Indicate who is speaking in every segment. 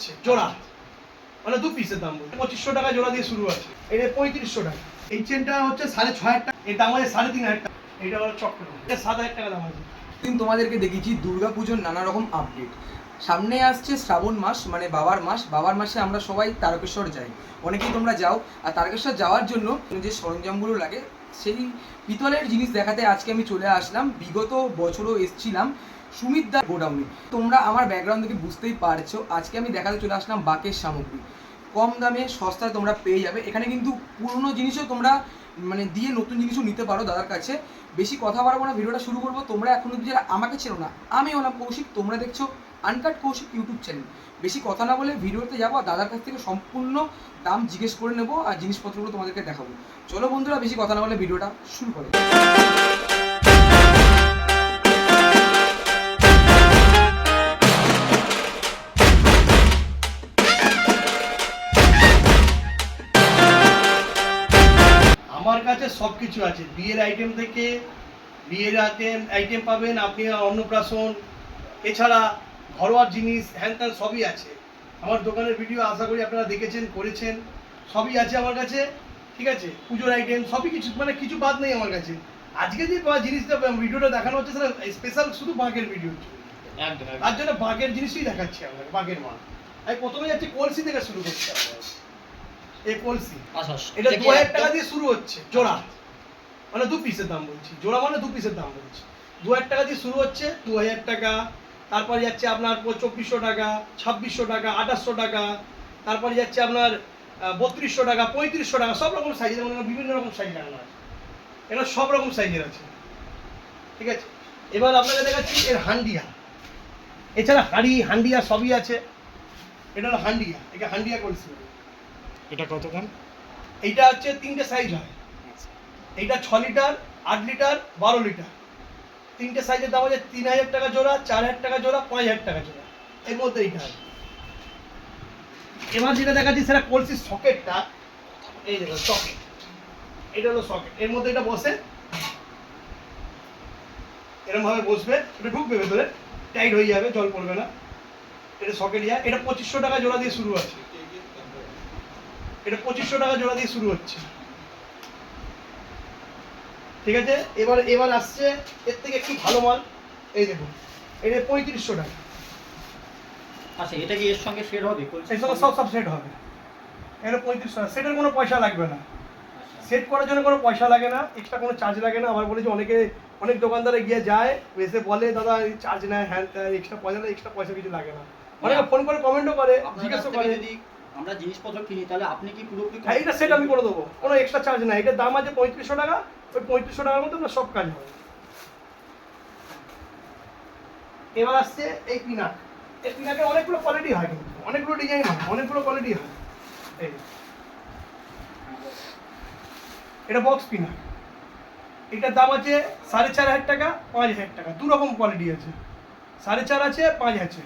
Speaker 1: হচ্ছে, জোড়া। মানে দু পিসের দাম বলছি। পঁচিশশো টাকা জোড়া দিয়ে শুরু আছে। এটা পঁয়ত্রিশশো টাকা। এই চেনটা হচ্ছে সাড়ে ছয় হাজার টাকা। এর দাম আছে সাড়ে তিন হাজার টাকা। এটা হলো চক্র এটা সাত হাজার টাকা দাম আছে।
Speaker 2: দিন তোমাদেরকে দেখিয়েছি দুর্গাপুজোর নানা রকম আপডেট সামনে আসছে শ্রাবণ মাস মানে বাবার মাস। বাবার মাসে আমরা সবাই তারকেশ্বর যাই। অনেকেই তোমরা যাও। আর তারকেশ্বর যাওয়ার জন্য যে সরঞ্জামগুলো লাগে, সেই পিতলের জিনিস দেখাতে আজকে আমি চলে আসলাম। বিগত বছরও এসছিলাম। সুমিতদার গোডাউনে। তোমরা আমার ব্যাকগ্রাউন্ড থেকে বুঝতেই পারছ। আজকে আমি দেখাতে চলে আসলাম বাকের সামগ্রী। কম দামে সস্তায় তোমরা পেয়ে যাবে। এখানে কিন্তু পুরনো জিনিসও তোমরা মানে দিয়ে নতুন জিনিসও নিতে পারো দাদার কাছে। বেশি কথা বাড়াবো না, ভিডিওটা শুরু করব। তোমরা এখনও যারা আমাকে চেনো না, আমি হলাম কৌশিক। তোমরা দেখছ আনকাট কৌশিক ইউটিউব চ্যানেল বেশি কথা না বলে ভিডিওতে যাব দাদার কাছ থেকে সম্পূর্ণ দাম জিজ্ঞেস করে নেব আর জিনিসপত্রগুলো তোমাদেরকে দেখাবো। চলো বন্ধুরা, বেশি কথা না বলে ভিডিওটা শুরু করে।
Speaker 1: আমার কাছে সব কিছু আছে। বিয়ের আইটেম থেকে বিয়ের আইটেম আইটেম পাবেন আপনি অন্নপ্রাশন এছাড়া ঘরোয়া জিনিস হ্যান ত্যান সবই আছে। আমার দোকানের ভিডিও আশা করি আপনারা দেখেছেন করেছেন সবই আছে আমার কাছে ঠিক আছে? পুজোর আইটেম সবই কিছু মানে কিছু বাদ নেই আমার কাছে। আজকে যে জিনিসটা ভিডিওটা দেখানো হচ্ছে সেটা স্পেশাল শুধু বাঘের ভিডিও। তার জন্য বাঘের জিনিসই দেখাচ্ছি আপনাকে বাঘের মাল। আমি প্রথমে যাচ্ছি কলসি থেকে শুরু করছি। আমরা। এই কলসি। এটা দু হাজার টাকা দিয়ে শুরু হচ্ছে জোড়া। মানে দু পিসের দাম বলছি। জোড়া মানে দু পিসের দাম বলছি। দু হাজার টাকা দিয়ে শুরু হচ্ছে দু হাজার টাকা। তারপরে যাচ্ছে আপনার চব্বিশশো টাকা ছাব্বিশশো টাকা আঠাশশো টাকা। তারপরে যাচ্ছে আপনার বত্রিশশো টাকা পঁয়ত্রিশশো টাকা সব রকম সাইজের মানে বিভিন্ন রকম সাইজ লাগানো আছে। এটা সব রকম সাইজের আছে। ঠিক আছে? এবার আপনাকে দেখাচ্ছি এর হান্ডিয়া। এছাড়া হাঁড়ি হান্ডিয়া সবই আছে। এটা হলো হান্ডিয়া। এটা হান্ডিয়া কলসি।
Speaker 3: এটা কত দাম
Speaker 1: এইটা হচ্ছে তিনটে সাইজ হয়। এইটা ছ লিটার, আট লিটার, বারো লিটার। তিনটে সাইজের দাম আছে তিন হাজার টাকা জোড়া, চার হাজার টাকা জোড়া, পাঁচ হাজার টাকা জোড়া। এর মধ্যে এইটা আছে। এবার যেটা দেখাচ্ছি সেটা কলসির সকেটটা এই দেখো সকেট এটা হলো সকেট এর মধ্যে এটা বসে। এরকম ভাবে বসবে। এটা ঢুকবে ভেতরে। টাইট হয়ে যাবে, জল পড়বে না। এটা সকেট যায় এটা পঁচিশশো টাকা জোড়া দিয়ে শুরু আছে। এটা পঁচিশশো টাকা জোড়া দিয়ে শুরু হচ্ছে। ঠিক আছে? এবার এবার আসছে এর থেকে একটু ভালো মাল। এই দেখুন এটা পঁয়ত্রিশশো টাকা।
Speaker 3: আচ্ছা এটা কি এর সঙ্গে শেড হবে?
Speaker 1: এই সব সব সব সেট হবে। এটা পঁয়ত্রিশশো টাকা। সেটের কোনো পয়সা লাগবে না। সেট করার জন্য কোনো পয়সা লাগে না এক্সট্রা কোনো চার্জ লাগে না। আবার বলেছি অনেকে অনেক দোকানদারে গিয়ে যায় এসে বলে দাদা চার্জ নেয় হ্যাঁ এক্সট্রা পয়সা এক্সট্রা পয়সা কিছু লাগে না। অনেকে ফোন করে কমেন্টও করে জিজ্ঞাসা করে।
Speaker 3: আমরা জিনিসপত্র কিনি, তাহলে আপনি কি পুরোপুরি
Speaker 1: হ্যাঁ এটা সেট আমি করে দেবো। কোনো এক্সট্রা চার্জ নাই। এটার দাম আছে পঁয়ত্রিশশো টাকা। ওই পঁয়ত্রিশশো টাকার মধ্যে আপনার সব কাজ হবে। এবার আসছে এই পিনাক। এই পিনাকের অনেকগুলো কোয়ালিটি হয় কিন্তু। অনেকগুলো ডিজাইন হয়, অনেকগুলো কোয়ালিটি হয়। এটা বক্স পিনাক। এটার দাম আছে সাড়ে চার হাজার টাকা, পাঁচ হাজার টাকা। দু রকম কোয়ালিটি আছে। সাড়ে চার আছে, পাঁচ আছে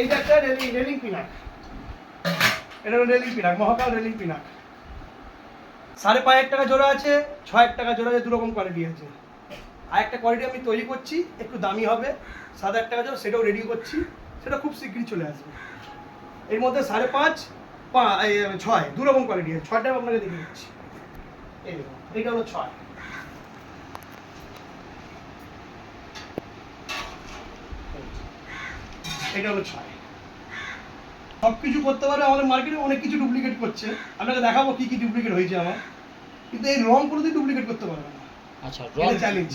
Speaker 1: এইটা একটা রেলিং রেলিং পিনাক এটা হলো রেলিং পিনাক মহাকাল রেলিং পিনাক সাড়ে পাঁচ হাজার টাকা জোড়া আছে, ছ হাজার টাকা জোড়া আছে দু রকম কোয়ালিটি আছে। আর একটা কোয়ালিটি আমি তৈরি করছি, একটু দামি হবে, সাত হাজার টাকা জোড়া, সেটাও রেডি করছি, সেটা খুব শীঘ্রই চলে আসবে। এর মধ্যে সাড়ে পাঁচ ছয় দু রকম কোয়ালিটি আছে, ছয়টা আপনাকে দেখিয়ে দিচ্ছি। এই এইটা হলো ছয়। এটা হলো ছয়। সব কিছু করতে পারে আমাদের মার্কেটে অনেক কিছু ডুপ্লিকেট করছে। আপনাকে দেখাবো কি কি ডুপ্লিকেট হয়েছে আমার। কিন্তু এই রং কোনোদিন ডুপ্লিকেট করতে পারবে না।
Speaker 3: আচ্ছা রং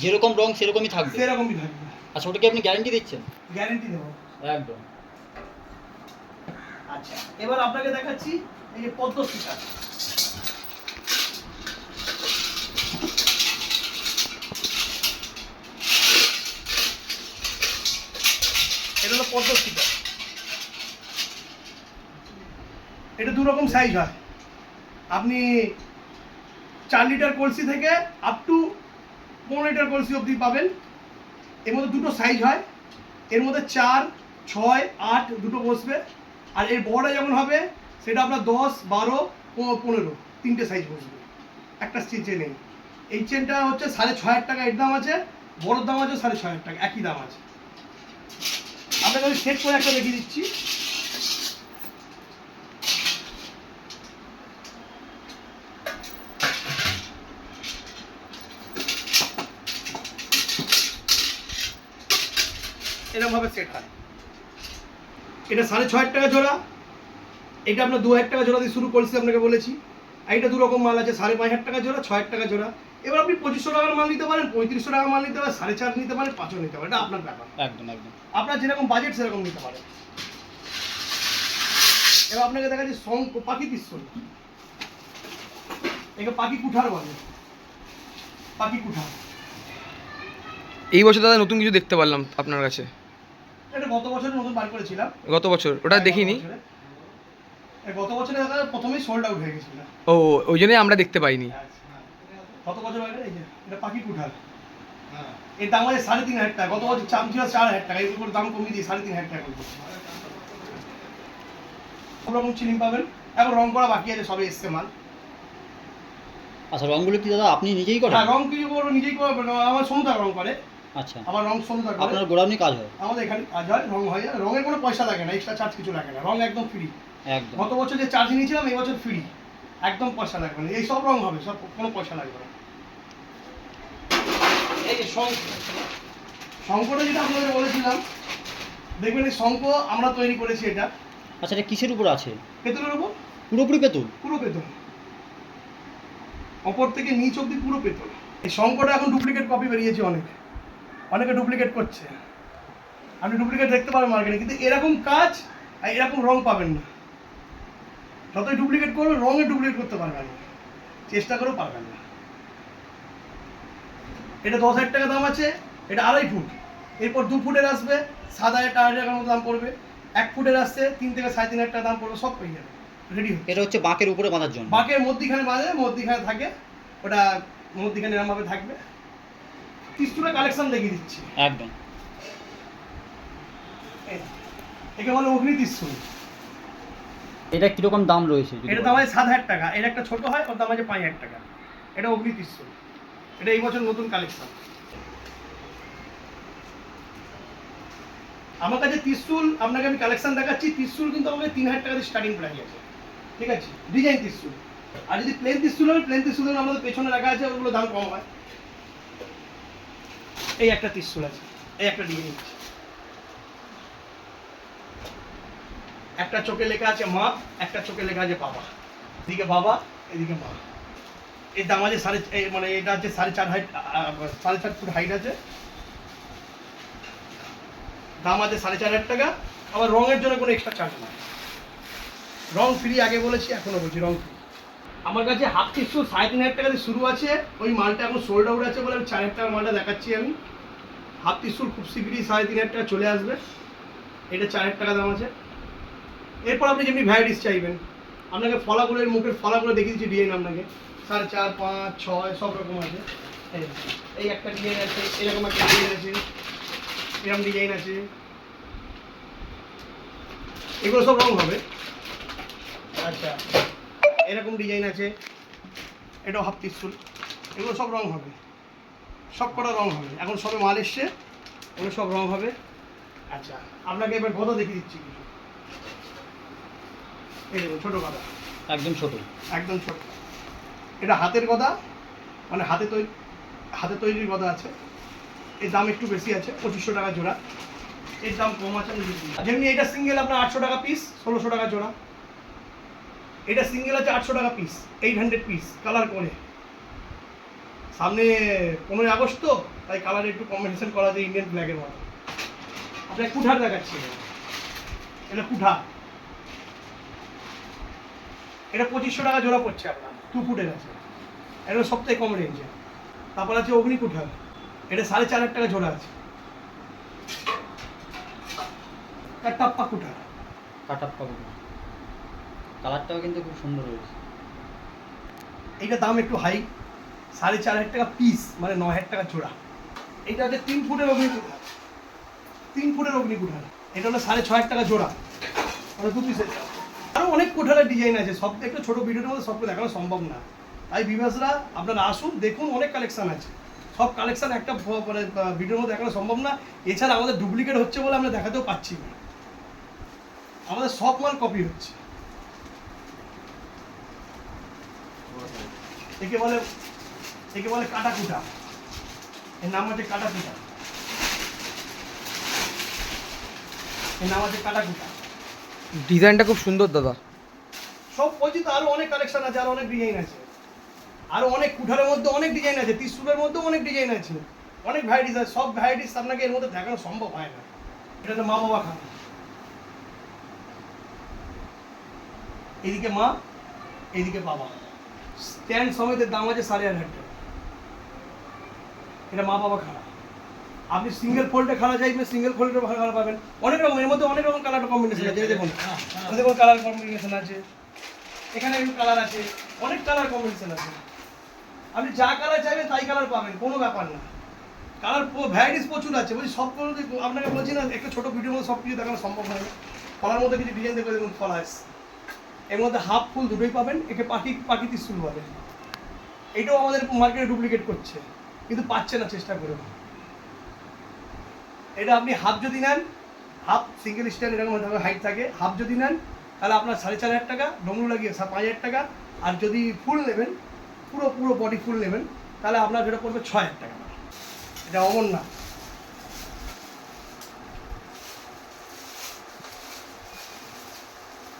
Speaker 3: যেরকম রং সেরকমই থাকবে।
Speaker 1: সেরকমই থাকবে।
Speaker 3: আচ্ছা ওটা কি আপনি গ্যারান্টি দিচ্ছেন?
Speaker 1: গ্যারেন্টি দেবো।
Speaker 3: একদম।
Speaker 1: আচ্ছা এবার আপনাকে দেখাচ্ছি এই যে পদ্ম শিকার এটা হলো পদ্ম শিকার এটা দুরকম সাইজ হয়। আপনি চার লিটার কলসি থেকে আপ টু পনেরো লিটার কলসি অবধি পাবেন। এর মধ্যে দুটো সাইজ হয়। এর মধ্যে চার, ছয়, আট দুটো বসবে। আর এর বড়টা যেমন হবে, সেটা আপনার দশ, বারো পনেরো তিনটে সাইজ বসবে। একটা চেনে এই। চেনটা হচ্ছে সাড়ে ছয় হাজার টাকা এর দাম আছে, বড়োর দাম আছে সাড়ে ছয় হাজার টাকা, একই দাম আছে। আপনাকে আমি সেট করে একটা দেখিয়ে দিচ্ছি এরকম ভাবে সেট হয়। এটা সাড়ে ছ হাজার টাকা জোড়া। এটা আপনার দু হাজার টাকা জোড়া দিয়ে শুরু করেছি আপনাকে বলেছি। আর এটা দু রকম মাল আছে সাড়ে পাঁচ হাজার টাকা জোড়া ছ হাজার টাকা জোড়া। এবার আপনি পঁচিশশো টাকার মাল নিতে পারেন পঁয়ত্রিশশো টাকার মাল নিতে পারেন সাড়ে চার নিতে পারেন পাঁচও নিতে পারেন। এটা আপনার ব্যাপার।
Speaker 3: একদম একদম।
Speaker 1: আপনার যেরকম বাজেট সেরকম নিতে পারেন। এবার আপনাকে দেখা যাচ্ছে শঙ্খ পাখি পিস্তল একে পাখি কুঠার বলে। পাখি কুঠার।
Speaker 2: এই বছর দাদা নতুন কিছু দেখতে পারলাম আপনার কাছে।
Speaker 1: এটা গত বছরের নতুন বার করেছিলাম।
Speaker 2: গত বছর ওটা দেখিনি
Speaker 1: গত বছরে। এই গত বছরে দেখা প্রথমেই সোল্ড আউট হয়ে গেছিল।
Speaker 2: ও ওই জন্যই আমরা দেখতে পাইনি।
Speaker 1: গত বছর আগে এই যে এটা পাখি কুঠার এর দাম আছে সাড়ে তিন হাজার টাকা। গত বছর চাম ছিল চার হাজার টাকা এর উপর দাম কমিয়ে দিয়ে সাড়ে তিন হাজার টাকা করে দিচ্ছে। সব রকম চিলিম পাবেন? এখন রং করা বাকি আছে সবে এসছে মাল।
Speaker 3: আচ্ছা রঙগুলো কি দাদা আপনি নিজেই করেন?
Speaker 1: হ্যাঁ রং কিছু করব নিজেই করব আমার সমুদার রং করে।
Speaker 3: আচ্ছা।
Speaker 1: আমার রং করে
Speaker 3: আপনার গোডাউনে কাজ হয়?
Speaker 1: আমাদের এখানে কাজ হয় রং হয়। রঙের কোনো পয়সা লাগে না এক্সট্রা চার্জ কিছু লাগে না। রং একদম ফ্রি
Speaker 3: একদম।
Speaker 1: গত বছর যে চার্জ নিয়েছিলাম এই বছর ফ্রি একদম পয়সা লাগবে না। এই সব রং হবে সব কোনো পয়সা লাগবে না। এই যে শঙ্খ শঙ্কটা যেটা আপনাদের বলেছিলাম দেখবেন এই শঙ্খ আমরা তৈরি করেছি এটা।
Speaker 3: আচ্ছা এটা কিসের উপর আছে?
Speaker 1: পেতলের উপর?
Speaker 3: পুরোপুরি পেতুল?
Speaker 1: পুরো পেতল। অপর থেকে নিচ অব্দি পুরো পেতল। এই শঙ্কটা এখন ডুপ্লিকেট কপি বেরিয়েছে অনেক। অনেকে ডুপ্লিকেট করছে। আপনি ডুপ্লিকেট দেখতে পাবেন মার্কেটে কিন্তু এরকম কাজ আর এরকম রং পাবেন না। যতই ডুপ্লিকেট করবেন রঙে ডুপ্লিকেট করতে পারবেন না। চেষ্টা করেও পারবেন না। এটা দশ হাজার টাকা দাম আছে এটা আড়াই ফুট। এরপর দু ফুটের আসবে সাত হাজার টাকা টাকার মতো দাম পড়বে। এক ফুটের আসছে তিন থেকে সাড়ে তিন হাজার টাকা দাম পড়বে সব পেয়ে যাবে রেডি
Speaker 3: এটা হচ্ছে বাঁকের উপরে বাঁধার জন্য।
Speaker 1: বাঁকের মধ্যিখানে বাঁধে মধ্যিখানে থাকে। ওটা মধ্যিখানে এরমভাবে থাকবে। তিস্তুটা কালেকশন দেখিয়ে দিচ্ছি।
Speaker 3: একদম।
Speaker 1: একে বলে অগ্নি তিস্তুল
Speaker 3: এটা কীরকম দাম রয়েছে
Speaker 1: এটা দাম আছে সাত হাজার টাকা। এর একটা ছোট হয় ওর দাম আছে পাঁচ হাজার টাকা। এটা অগ্নি তিস্তুল এটা এই বছর নতুন কালেকশন আমার কাছে ত্রিশুল আপনাকে আমি কালেকশন দেখাচ্ছি। ত্রিশুল কিন্তু আমাকে তিন হাজার টাকা দিয়ে স্টার্টিং প্রাইস আছে। ঠিক আছে? ডিজাইন ত্রিশুল আর যদি প্লেন ত্রিশুল হয় প্লেন ত্রিশুল আমাদের পেছনে রাখা আছে ওগুলো দাম কম হয়। এই একটা ত্রিশুল আছে এই একটা ডিজাইন আছে একটা চোখে লেখা আছে মা একটা চোখে লেখা আছে বাবা এদিকে বাবা এদিকে মা এর দাম আছে সাড়ে মানে এটা আছে সাড়ে চার হাইট সাড়ে চার ফুট হাইট আছে দাম আছে সাড়ে চার হাজার টাকা আবার রঙের জন্য কোনো এক্সট্রা চার্জ নেই রং ফ্রি আগে বলেছি এখনও বলছি রং ফ্রি আমার কাছে হাফ টিস্যু সাড়ে তিন হাজার টাকা শুরু আছে। ওই মালটা এখন সোল্ড আউট আছে বলে আমি চার হাজার টাকার মালটা দেখাচ্ছি আমি। হাফ টিস্যুর খুব শীঘ্রই সাড়ে তিন হাজার টাকা চলে আসবে। এটা চার হাজার টাকা দাম আছে। এরপর আপনি যেমনি ভ্যারাইটিস চাইবেন। আপনাকে ফলাগুলোর মুখের ফলাগুলো দেখিয়ে দিচ্ছি, ডিজাইন আপনাকে। সাড়ে চার, পাঁচ, ছয়, সব রকম আছে। এই একটা ডিজাইন আছে, এরকম একটা ডিজাইন আছে। এরকম ডিজাইন আছে। এগুলো সব রং হবে। আচ্ছা। এরকম ডিজাইন আছে। এটাও হাফ ত্রিশুল। এগুলো সব রং হবে। সব কটা রং হবে। এখন সবে মাল এসছে। এগুলো সব রং হবে। আচ্ছা আপনাকে এবার গদা দেখিয়ে দিচ্ছি কিছু। এই দেখুন ছোটো গদা।
Speaker 3: একদম ছোট।
Speaker 1: একদম ছোট। এটা হাতের গদা মানে হাতে তৈরি হাতে তৈরির গদা আছে। এর দাম একটু বেশি আছে পঁচিশশো টাকা জোড়া। এর দাম কম আছে যেমনি এটা সিঙ্গেল আপনার আটশো টাকা পিস ষোলোশো টাকা জোড়া। এটা সিঙ্গেল আছে আটশো টাকা piece eight hundred piece colour করে। সামনে পনেরোই আগস্ট তো, তাই কালার একটু কম্বিনেশন করা যায় ইন্ডিয়ান ফ্ল্যাগের মতো। আপনার কুঠার দেখাচ্ছি এটা কুঠার। এটা পঁচিশশো টাকা জোড়া পড়ছে আপনার টু ফুটের আছে। এটা সব থেকে কম রেঞ্জে তারপর আছে অগ্নি কুঠার। এটা সাড়ে চার হাজার টাকা জোড়া আছে। টাপ্পা কুঠার।
Speaker 3: কাটাপ পাবো কালারটাও কিন্তু খুব সুন্দর হয়েছে।
Speaker 1: এইটা দাম একটু হাই সাড়ে চার হাজার টাকা পিস মানে ন হাজার টাকা জোড়া। এইটা হচ্ছে তিন ফুটের অগ্নি কুঠার তিন ফুটের অগ্নি কুঠার এটা হলো সাড়ে ছ হাজার টাকা জোড়া। মানে দু পিসের আরও অনেক কোঠারের ডিজাইন আছে। সব একটা ছোটো ভিডিওর মধ্যে সবকে দেখানো সম্ভব না। তাই বিভাসরা, আপনারা আসুন, দেখুন, অনেক কালেকশান আছে। সব কালেকশান একটা মানে ভিডিওর মধ্যে দেখানো সম্ভব না। এছাড়া আমাদের ডুপ্লিকেট হচ্ছে বলে আমরা দেখাতেও পাচ্ছি না। আমাদের সব মাল কপি হচ্ছে। একে বলে একে বলে কাটা কুটা এর নাম হচ্ছে কাটা কুটা এর নাম হচ্ছে কাটা কুটা
Speaker 2: ডিজাইনটা খুব সুন্দর দাদা।
Speaker 1: সব বলছি তো আরও অনেক কালেকশন আছে আরও অনেক ডিজাইন আছে। আরও অনেক কুঠারের মধ্যে অনেক ডিজাইন আছে ত্রিশুলের মধ্যেও অনেক ডিজাইন আছে। অনেক ভ্যারাইটিস আছে সব ভ্যারাইটিস আপনাকে এর মধ্যে দেখানো সম্ভব হয় না। এটা তো মা বাবা খান। এদিকে মা এইদিকে বাবা। স্ট্যান্ড সমেতের দাম আছে সাড়ে আট হাজার এটা মা বাবা খানা আপনি সিঙ্গেল ফোল্ডে খানা চাইবেন সিঙ্গেল ফোল্ডে ভালো পাবেন। অনেক রকম, এর মধ্যে অনেক রকম কালার কম্বিনেশন আছে। দেখুন দেখুন কালার কম্বিনেশন আছে। এখানে কালার আছে। অনেক কালার কম্বিনেশন আছে। আপনি যা কালার চাইবেন, তাই কালার পাবেন, কোনো ব্যাপার না। কালার ভ্যারাইটিস প্রচুর আছে। বলছি, সব কোনো আপনাকে বলছি না, একটা ছোটো ভিডিওর মধ্যে সব কিছু দেখানো সম্ভব হয় ফলার মধ্যে কিছু ডিজাইন দেখবে দেখুন ফলা আছে এর মধ্যে হাফ ফুল দুটোই পাবেন, একে পাখি পাখি ত্রিশুল বলে। এটাও আমাদের মার্কেটে ডুপ্লিকেট করছে, কিন্তু পাচ্ছে না, চেষ্টা করে। এটা আপনি হাফ যদি নেন, হাফ সিঙ্গেল স্ট্যান্ড এরকম হাইট থাকে, হাফ যদি নেন, তাহলে আপনার সাড়ে চার হাজার টাকা ডমরু লাগিয়ে পাঁচ হাজার টাকা, আর যদি ফুল নেবেন, পুরো পুরো বডি ফুল নেবেন, তাহলে আপনার যেটা পড়বে ছয় হাজার টাকা। এটা অমর না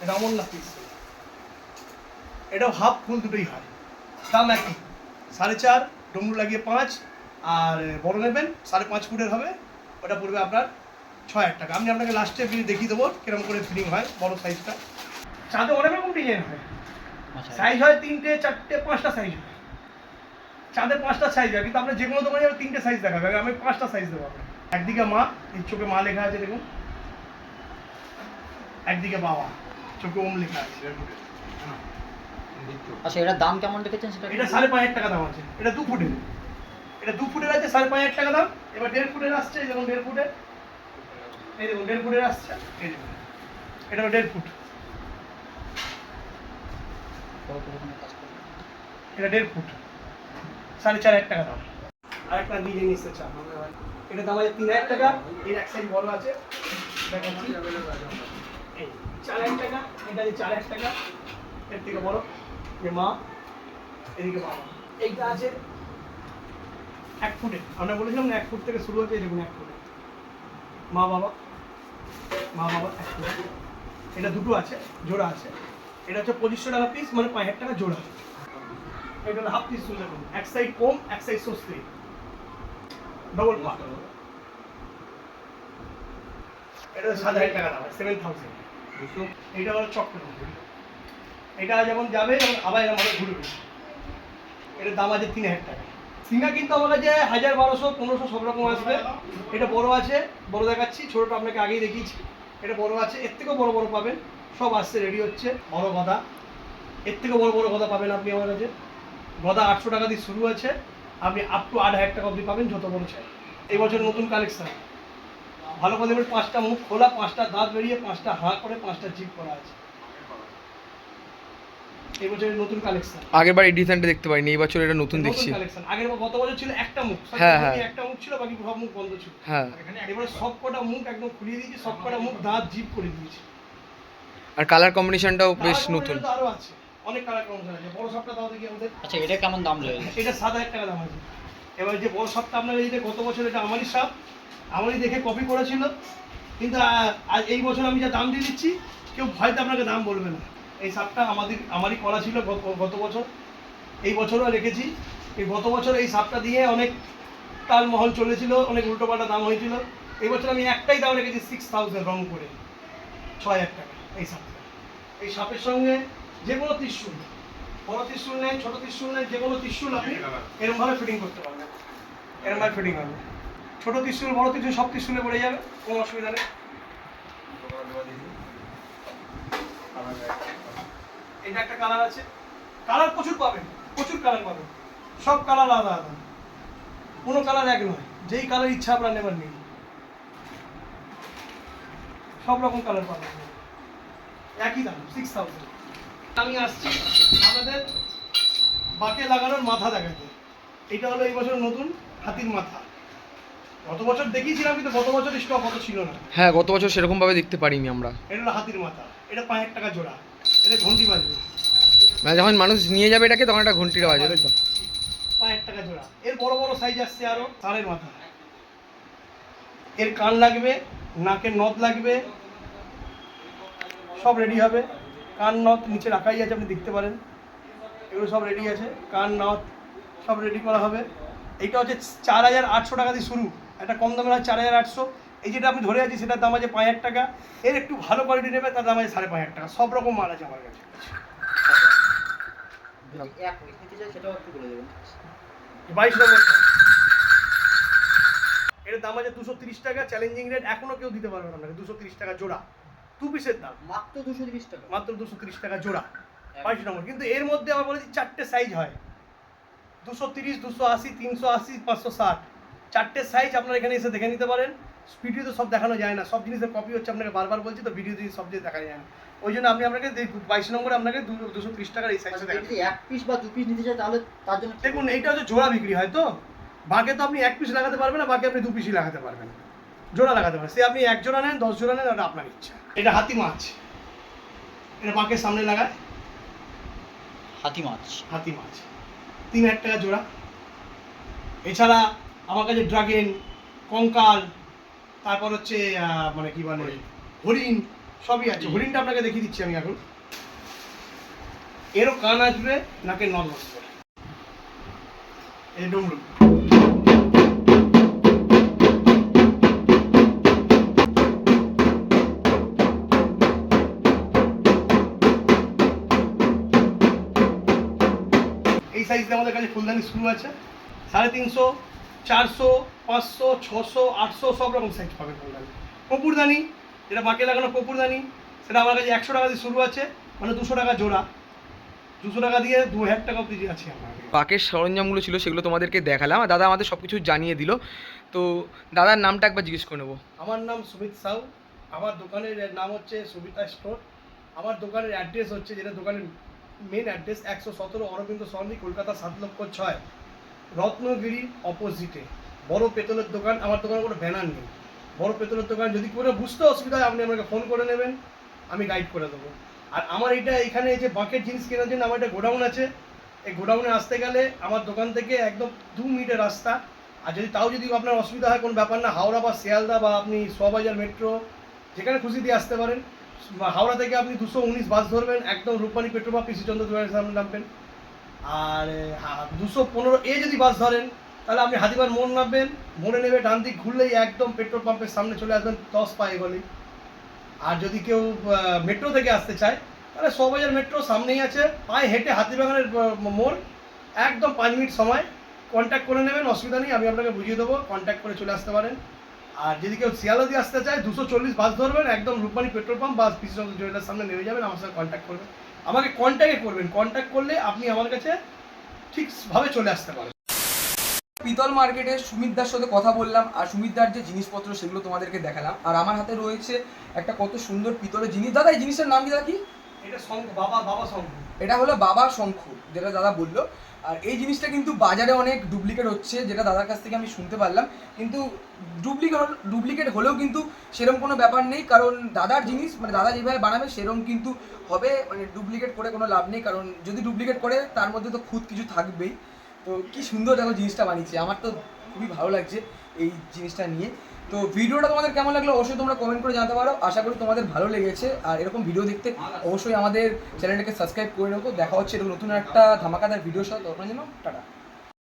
Speaker 1: এটা অমরনাথ পিস এটাও হাফ ফুল দুটোই হয়। দাম একই। সাড়ে চার ডমরু লাগিয়ে পাঁচ আর বড় নেবেন সাড়ে পাঁচ ফুটের হবে। ওটা পড়বে আপনার ছয় হাজার টাকা। আমি আপনাকে লাস্টে ফিরে দেখিয়ে দেবো কীরকম করে ফিটিং হয় বড় সাইজটা চাঁদে অনেক রকম ডিজাইন হয়।
Speaker 3: আচ্ছা।
Speaker 1: সাইজ হয় তিনটে চারটে পাঁচটা সাইজ হয়। চাঁদের পাঁচটা সাইজ হয় কিন্তু আপনার যে কোনো দোকানে যাবে তিনটে সাইজ দেখাবে আমি পাঁচটা সাইজ দেবো আপনাকে। একদিকে মা এই চোখে মা লেখা আছে দেখুন। একদিকে বাবা চোখে ওম লেখা আছে।
Speaker 3: আচ্ছা এটার দাম কেমন রেখেছেন সেটা
Speaker 1: এটা সাড়ে পাঁচ হাজার টাকা দাম আছে। এটা দু ফুটের। এটা দু ফুটের আছে সাড়ে পাঁচ হাজার টাকা দাম। এবার দেড় ফুটের আসছে এই যেমন দেড় ফুটের এই দেখুন দেড় ফুটের আসছে। এই দেখুন। এটা হলো দেড় ফুট। এটা দেড় ফুট। সাড়ে চার হাজার টাকা দাম। আর একটা ডিজাইন এসছে চা এটা দাম আছে তিন হাজার টাকা। এর এক সাইজ বড় আছে। দেখাচ্ছি। এই চার হাজার টাকা। এটা আছে চার হাজার টাকা। এর থেকে বড়। যে মা, এদিকে বাবা। এইটা আছে এক ফুটে। আমরা বলেছিলাম এক ফুট থেকে শুরু হচ্ছে দেখুন, এক ফুটে। মা বাবা মা বাবা, এক ফুট। এটা দুটো আছে, জোড়া আছে। এটা হচ্ছে পঁচিশশো টাকা পিস মানে পাঁচ হাজার টাকা জোড়া। এটা হাফ পিস শুনলে দেখুন। এক সাইড কম এক সাইড সস্তি। ডবল পা এটা সাত হাজার টাকা দাম সেভেন থাউজেন্ড এটা হলো চক্র এটা যেমন যাবে যেমন আবার এরকম ভাবে ঘুরবে এটার দাম আছে তিন হাজার টাকা। সিঙ্গা কিন্তু আমার কাছে হাজার বারোশো, পনেরোশো, সব রকম আসবে। এটা বড় আছে, বড় দেখাচ্ছি, ছোটোটা আপনাকে আগেই দেখিয়েছি। এটা বড় আছে, এর থেকেও বড় বড় পাবেন। সব আসছে রেডি হচ্ছে। বড় গদা। এর থেকে বড় বড় গদা পাবেন আপনি আমার কাছে। গদা আটশো টাকা দিয়ে শুরু আছে। আপনি আপ টু আট হাজার টাকা অবধি পাবেন, যত বড় চাই। এই বছর নতুন কালেকশন ভালো করে পাঁচটা মুখ খোলা, পাঁচটা দাঁত বেরিয়ে, পাঁচটা হাঁ করে পাঁচটা জিপ করা আছে। এই বছরের নতুন কালেকশন
Speaker 2: আগের বার এই ডিজাইনটা দেখতে পাইনি এই বছর এটা নতুন দেখছি।
Speaker 1: কালেকশন আগের গত বছর ছিল একটা মুখ
Speaker 2: হ্যাঁ, হ্যাঁ।
Speaker 1: একটা মুখ ছিল বাকি সব মুখ বন্ধ ছিল।
Speaker 2: হ্যাঁ।
Speaker 1: এবারে সব কটা মুখ একদম খুলিয়ে দিয়েছি সব কটা মুখ দাঁত জিপ করে দিয়েছি।
Speaker 2: আর কালার কম্বিনেশনটাও বেশ নতুন।
Speaker 1: আরও আছে অনেক কালার কম্বিনেশন আছে। বড় সবটা দাও দেখি আমাদের।
Speaker 3: আচ্ছা এটা কেমন দাম রয়েছে
Speaker 1: এটা সাত হাজার টাকা দাম আছে। এবার যে বড় সাপটা আপনার এই যে গত বছর এটা আমারই সাপ আমারই দেখে কপি করেছিল। কিন্তু এই বছর আমি যা দাম দিয়ে দিচ্ছি কেউ ভয়তে আপনাকে দাম বলবে না। এই সাপটা আমাদের, আমারই করা ছিল গত- বছর। এই বছরও রেখেছি। এই গত বছর এই সাপটা দিয়ে অনেক তালমহল চলেছিল, অনেক উল্টোপাল্টা দাম হয়েছিল। এই বছর আমি একটাই দাম রেখেছি সিক্স থাউজেন্ড রং করে। ছয় হাজার টাকা এই সাপটা। এই সাপের সঙ্গে যে কোনো ত্রিশুল, বড় ত্রিশুল নেই, ছোটো ত্রিশুল নেই, যে কোনো ত্রিশুল আপনি এরমভাবে ফিটিং করতে পারবেন। এরমভাবে ফিটিং হবে। ছোটো ত্রিশুল, বড় ত্রিশুল সব ত্রিশুলে পড়ে যাবে, কোনো অসুবিধা নেই। এটা একটা কালার আছে। কালার প্রচুর পাবেন প্রচুর কালার পাবেন। সব কালার আলাদা আলাদা। কোনো কালার এক নয়। যেই কালার ইচ্ছা আপনার নেবার নেই সব রকম কালার পাবেন। একই দাম সিক্স থাউজেন্ড আমি আসছি আমাদের বাকে লাগানোর মাথা দেখাতে। এটা হলো এই বছর নতুন হাতির মাথা। গত বছর দেখিয়েছিলাম কিন্তু গত বছর স্টক অত ছিল না।
Speaker 2: হ্যাঁ গত বছর সেরকমভাবে দেখতে পারিনি আমরা।
Speaker 1: এটা হলো হাতির মাথা। এটা পাঁচ হাজার টাকা জোড়া। এটা ঘন্টি বাজবে।
Speaker 2: মানে যখন মানুষ নিয়ে যাবে এটাকে তখন একটা ঘন্টির বাজে তাই তো?
Speaker 1: পাঁচ হাজার টাকা জোড়া। এর বড় বড় সাইজ আসছে আরও ষাঁড়ের মাথা। এর কান লাগবে নাকের নথ লাগবে সব রেডি হবে। কান নথ নিচে রাখাই আছে আপনি দেখতে পারেন। এগুলো সব রেডি আছে কান নথ সব রেডি করা হবে। এইটা হচ্ছে চার হাজার আটশো টাকা দিয়ে শুরু। একটা কম দামের চার হাজার আটশো। এই যেটা আমি ধরে আছি সেটার দাম আছে পাঁচ হাজার টাকা। এর একটু ভালো কোয়ালিটি নেবে তার দাম আছে সাড়ে পাঁচ হাজার টাকা। সব রকম মাল আছে আমার কাছে। বাইশ নম্বর এর দাম আছে দুশো তিরিশ টাকা চ্যালেঞ্জিং রেট এখনও কেউ দিতে পারবে না আপনাকে। দুশো তিরিশ টাকা জোড়া। টু পিসের দাম।
Speaker 3: মাত্র দুশো তিরিশ টাকা।
Speaker 1: মাত্র দুশো তিরিশ টাকা জোড়া। বাইশ নম্বর। কিন্তু এর মধ্যে আবার বলেছি চারটে সাইজ হয়। দুশো তিরিশ দুশো আশি তিনশো আশি পাঁচশো ষাট। চারটে সাইজ আপনারা এখানে এসে দেখে নিতে পারেন। ভিডিও তো সব দেখানো যায় না। সব জিনিসের কপি হচ্ছে আপনাকে বারবার বলছি তো ভিডিও দিয়ে সব জিনিস দেখা যায় না। ওই জন্য আমি আপনাকে বাইশ নম্বরে আপনাকে দুশো ত্রিশ টাকার এই সাইজটা
Speaker 3: আচ্ছা,
Speaker 1: দেখাচ্ছি।
Speaker 3: এক পিস বা দু পিস নিতে চাই তাহলে তার জন্য
Speaker 1: দেখুন এইটা হচ্ছে জোড়া বিক্রি হয় তো। বাঘে তো আপনি এক পিস লাগাতে পারবেন না বাকি আপনি দু পিসই লাগাতে পারবেন। জোড়া লাগাতে পারেন সে আপনি এক জোড়া নেন দশ জোড়া নেন ওটা আপনার ইচ্ছা। এটা হাতি মাছ। এটা বাঁকের সামনে লাগায়।
Speaker 3: হাতি মাছ।
Speaker 1: হাতি মাছ। তিন হাজার টাকা জোড়া। এছাড়া আমার কাছে ড্রাগেন কঙ্কাল তারপর হচ্ছে মানে কি বলে হরিণ সবই আছে। হরিণটা আপনাকে দেখিয়ে দিচ্ছি আমি এখন। এরও কান আসবে নাকে নল আসবে। এই ডুমরু এই সাইজটা আমাদের কাছে ফুলদানি শুরু আছে। সাড়ে তিনশো চারশো পাঁচশো ছশো আটশো সব রকম সাইজ পাবে ফুলদানি কপুরদানি যেটা বাঁকে লাগানো কপুরদানি সেটা আমার কাছে একশো টাকা দিয়ে শুরু আছে মানে দুশো টাকা জোড়া। দুশো টাকা দিয়ে দু হাজার টাকা অব্দি আছে।
Speaker 2: পাকের সরঞ্জামগুলো ছিল সেগুলো তোমাদেরকে দেখালাম। আর দাদা আমাদের সব কিছু জানিয়ে দিল। তো দাদার নামটা একবার জিজ্ঞেস করে নেব।
Speaker 1: আমার নাম সুমিত সাউ। আমার দোকানের নাম হচ্ছে সুবিতা স্টোর। আমার দোকানের অ্যাড্রেস হচ্ছে যেটা দোকানের মেন অ্যাড্রেস একশো সতেরো অরবিন্দ সরণি কলকাতা সাত লক্ষ ছয় রত্নগিরির অপোজিটে বড় পেতলের দোকান, আমার দোকানে কোনো ব্যানার নেই। বড় পেতলের দোকান, যদি কোনো বুঝতে অসুবিধা হয়, আপনি আমাকে ফোন করে নেবেন, আমি গাইড করে দেবো। আর আমার এটা এখানে যে বাঁকের জিনিস কেনার জন্য আমার একটা গোডাউন আছে, এই গোডাউনে আসতে গেলে আমার দোকান থেকে একদম দু মিনিটের রাস্তা। আর যদি তাও যদি আপনার অসুবিধা হয়, কোনো ব্যাপার না, হাওড়া বা শিয়ালদা বা আপনি সোয়াবাজার মেট্রো যেখানে খুশি দিয়ে আসতে পারেন। হাওড়া থেকে আপনি দুশো উনিশ বাস ধরবেন, একদম রূপবাণী পেট্রোল বা পিসিচন্দ্র সামনে নামবেন। আর দুশো পনেরো এ যদি বাস ধরেন তাহলে আপনি হাতিবার মোড় নামবেন, মোড়ে নেবে ডান দিক ঘুরলেই একদম পেট্রোল পাম্পের সামনে চলে আসবেন দশ পায়ে গলি। আর যদি কেউ মেট্রো থেকে আসতে চায়, তাহলে সোবাজার মেট্রো সামনেই আছে, পায়ে হেঁটে হাতিবাগানের মোড়, একদম পাঁচ মিনিট সময়। কন্ট্যাক্ট করে নেবেন, অসুবিধা নেই, আমি আপনাকে বুঝিয়ে দেবো কন্ট্যাক্ট করে চলে আসতে পারেন। আর যদি কেউ শিয়ালদা আসতে চায়, দুশো চল্লিশ বাস ধরবেন, একদম Rupbani petrol pump bus PC Chandra jeweller সামনে নেমে যাবেন, আমার সাথে কন্ট্যাক্ট করবেন। আমাকে কন্ট্যাক্টে করবেন কন্ট্যাক্ট করলে আপনি আমার কাছে ঠিকভাবে চলে আসতে পারেন।
Speaker 2: পিতল মার্কেটে সুমিতদার সাথে কথা বললাম আর সুমিতদার যে জিনিসপত্র সেগুলো তোমাদেরকে দেখালাম। আর আমার হাতে রয়েছে একটা কত সুন্দর পিতলের জিনিস। দাদা এই জিনিসটার নাম কি দাদা কি?
Speaker 1: এটা শঙ্খ বাবা বাবা শঙ্খ।
Speaker 2: এটা হলো বাবার শঙ্খ যেটা দাদা বলল। আর এই জিনিসটা কিন্তু বাজারে অনেক ডুপ্লিকেট হচ্ছে যেটা দাদার কাছ থেকে আমি শুনতে পারলাম। কিন্তু ডুপ্লিকেট ডুপ্লিকেট হলেও কিন্তু সেরকম কোনো ব্যাপার নেই কারণ দাদার জিনিস মানে দাদা যেভাবে বানাবে সেরকম কিন্তু হবে মানে ডুপ্লিকেট করে কোনো লাভ নেই কারণ যদি ডুপ্লিকেট করে তার মধ্যে তো খুদ কিছু থাকবেই। তো কি সুন্দর দেখো জিনিসটা বানিয়েছে। আমার তো খুবই ভালো লাগছে এই জিনিসটা নিয়ে। তো ভিডিওটা তোমাদের কেমন লাগল অবশ্যই তোমরা কমেন্ট করে জানাতে পারো। আশা করি তোমাদের ভালো লেগেছে। আর এরকম ভিডিও দেখতে অবশ্যই আমাদের চ্যানেলটাকে সাবস্ক্রাইব করে রাখো। দেখা হচ্ছে এরকম নতুন একটা ধামাকাদার ভিডিও সাথে। তখন যেন টাটা।